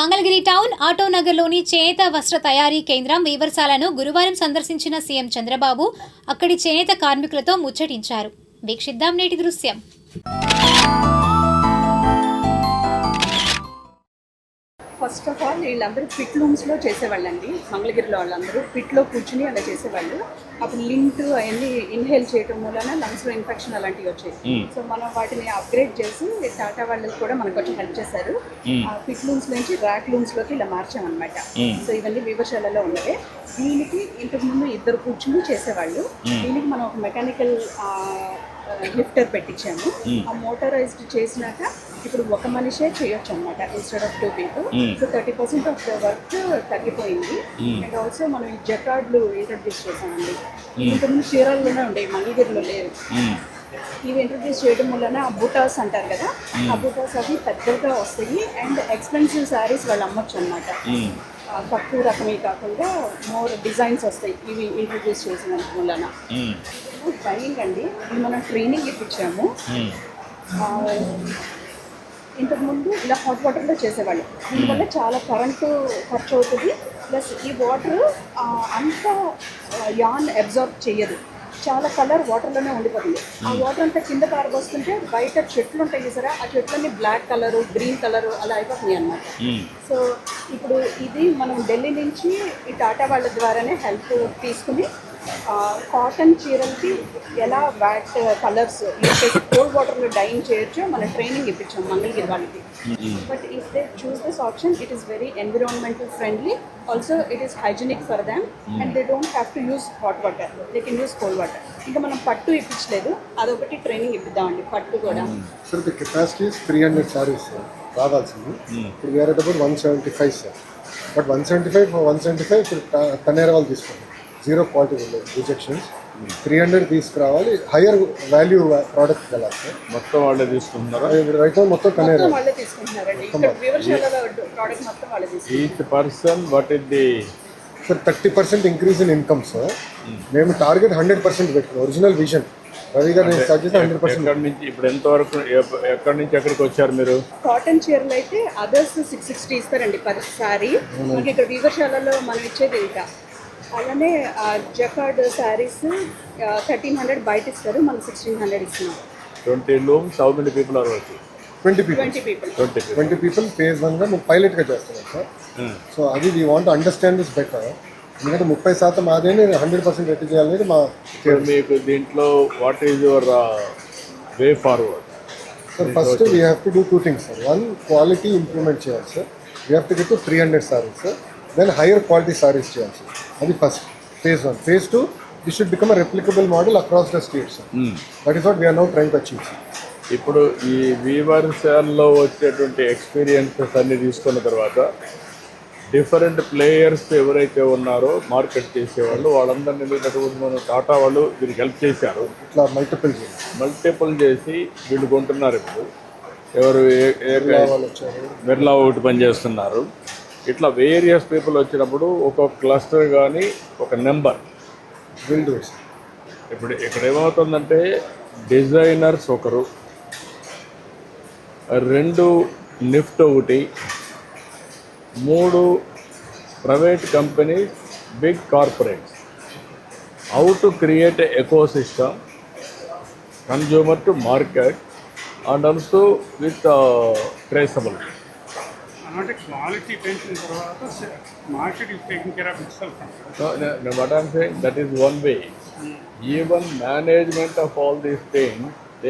Mangalagiri town ఆటోనగర్లోని చేనేత వస్త్ర తయారీ కేంద్రం వీవర్సాలను గురువారం సందర్శించిన సీఎం చంద్రబాబు అక్కడి చేనేత కార్మికులతో ముచ్చటించారు. వీక్షిద్దాం నేటి దృశ్యం. ఫస్ట్ ఆఫ్ ఆల్ వీళ్ళందరూ పిట్ లూమ్స్లో చేసేవాళ్ళండి. మంగళగిరిలో వాళ్ళందరూ పిట్లో కూర్చుని అలా చేసేవాళ్ళు. అప్పుడు లింట్ అవన్నీ ఇన్హేల్ చేయటం వలన లంగ్స్లో ఇన్ఫెక్షన్ అలాంటివి వచ్చాయి. సో మనం వాటిని అప్గ్రేడ్ చేసి టాటా వాళ్ళకి కూడా మనకు కొంచెం హెల్ప్ చేశారు. ఆ పిట్ లూమ్స్ నుంచి ర్యాక్ లూమ్స్లోకి ఇలా మార్చామన్నమాట. సో ఇవన్నీ వివశాలలో ఉన్నవే. దీనికి ఇంతకు ముందు ఇద్దరు కూర్చుని చేసేవాళ్ళు. దీనికి మనం ఒక మెకానికల్ లిఫ్టర్ పెట్టించాము. ఆ మోటరైజ్డ్ చేసినాక ఇప్పుడు ఒక మనిషే చేయొచ్చు అనమాట instead of two people so thirty percent of the work తగ్గిపోయింది. అండ్ ఆల్సో మనం ఈ జకార్డ్లు ఇంట్రడ్యూస్ చేసామండి ఇంతకుముందు చీరల్లోనే ఉండేవి మంగళగిరిలో లేవు. ఇవి ఇంట్రడ్యూస్ చేయడం వలన ఆ బూటాస్ అంటారు కదా ఆ బూటాస్ అవి పెద్దగా వస్తాయి. అండ్ ఎక్స్పెన్సివ్ శారీస్ వాళ్ళు అమ్మొచ్చు అనమాట తక్కువ రకమే కాకుండా మోర్ డిజైన్స్ వస్తాయి ఇవి ఇంట్రడ్యూస్ చేసిన వలన ట్రైనింగ్ అండి. మనం ట్రైనింగ్ ఇప్పించాము. ఇంతకుముందు ఇలా హాట్ వాటర్లో చేసేవాళ్ళు. దీనివల్ల చాలా కరెంటు ఖర్చు అవుతుంది ప్లస్ ఈ వాటర్ అంత యాన్ అబ్జర్వ్ చేయదు చాలా కలర్ వాటర్లోనే ఉండిపోతుంది. ఆ వాటర్ అంతా కింద పారబోస్తుంటే బయట చెట్లు ఉంటాయి చూసారా? ఆ చెట్లన్నీ బ్లాక్ కలరు గ్రీన్ కలరు అలా అయిపోతున్నాయి అన్నమాట. సో ఇప్పుడు ఇది మనం ఢిల్లీ నుంచి ఈ టాటా వాళ్ళ ద్వారానే హెల్ప్ తీసుకుని కాటన్ చీరలకి ఎలా వ్యాట్ కలర్స్ కోల్డ్ వాటర్లో డైన్ చేయొచ్చో మన ట్రైనింగ్ ఇప్పించాం మంగళగిరి వాళ్ళకి. But if they choose this option it is very environmental friendly also it is hygienic for them and they don't have to use hot water they can use cold water ఇంకా మనం పట్టు ఇప్పించలేదు. అదొకటి training ఇప్పిద్దామండి పట్టు కూడా. Sir the capacity three hundred saris sir రావాల్సింది. ఇప్పుడు వేరే about one seventy five sir but one seventy five one seventy five ఇప్పుడు వాళ్ళు తీసుకోండి. జీరో క్వాలిటీ ఉండదు రిజెక్షన్స్. త్రీ హండ్రెడ్ తీసుకురావాలి. హయ్యర్ వాల్యూ ప్రోడక్ట్ వెళ్ళాలి సార్ మొత్తం వాళ్ళే తీసుకుంటున్నారా? రైట్ మొత్తం వివర్శాలలో తీసుకుంటున్నారు. Each person what is the sir thirty percent increase in income sir మేము టార్గెట్ హండ్రెడ్ పర్సెంట్ పెట్టుకున్నాం. ఒరిజినల్ విజన్ రవి గారు నేను స్టార్ట్ చేస్తే హండ్రెడ్ పర్సెంట్ ఎక్కడి నుంచి ఇప్పుడు ఎంతవరకు ఎప్ప- ఎక్కడి నుంచి ఎక్కడికి వచ్చారు మీరు? కాటన్ చీరలు అయితే అదర్స్ సిక్స్ సిక్స్టీ ఇస్తారండి పర్ సారీ మనకి ఇక్కడ వివశాలలో మనం ఇచ్చేది ఇంకా. అలానే జకార్డ్ శారీస్ థర్టీన్ హండ్రెడ్ బయట ఇస్తారు మనం సిక్స్టీన్ హండ్రెడ్ ఇస్తున్నాం. Twenty looms how many people are working twenty people twenty people twenty people twenty people phase వన్గా మేము పైలట్గా చేస్తున్నాం సార్ సో అది we want understand this better ఎందుకంటే ముప్పై శాతం అదే హండ్రెడ్ పర్సెంట్ ఎట్టి చేయాలనేది మా మీకు దీంట్లో what is your way forward sir first we have to do two things sir one quality improvement చేయాలి sir we have to get to three hundred saris sir then higher quality saris చేయాలి sir అది first phase one phase two this should become replicable model across the state sir that is what we are now trying to achieve ఇప్పుడు ఈ వీవర్సాల్లో వచ్చేటువంటి experiences అన్ని తీసుకున్న తర్వాత different players ఎవరైతే ఉన్నారో మార్కెట్ చేసేవాళ్ళు వాళ్ళందరినీ వెళ్ళినటువంటి మన టాటా వాళ్ళు దీనికి హెల్ప్ చేశారు. ఇట్లా మల్టిపుల్ చేయాలి మల్టిపుల్ చేసి వీళ్ళు కొంటున్నారు ఇప్పుడు. ఎవరు ఏ- బిర్లా ఒకటి పని చేస్తున్నారు ఇట్లా వేరియస్ పీపుల్ వచ్చినప్పుడు ఒక్కొక్క క్లస్టర్ కానీ ఒక నెంబర్ విల్ డూ సార్ ఇప్పుడు ఇక్కడ ఏమవుతుందంటే డిజైనర్స్ ఒకరు రెండు నిఫ్ట్ ఒకటి మూడు private companies big corporates how to create ecosystem consumer to market and also with traceable అంటే క్వాలిటీ పెంచిన తర్వాత market is taking care of itself No, no, no, what I'm saying, that is one way. Even management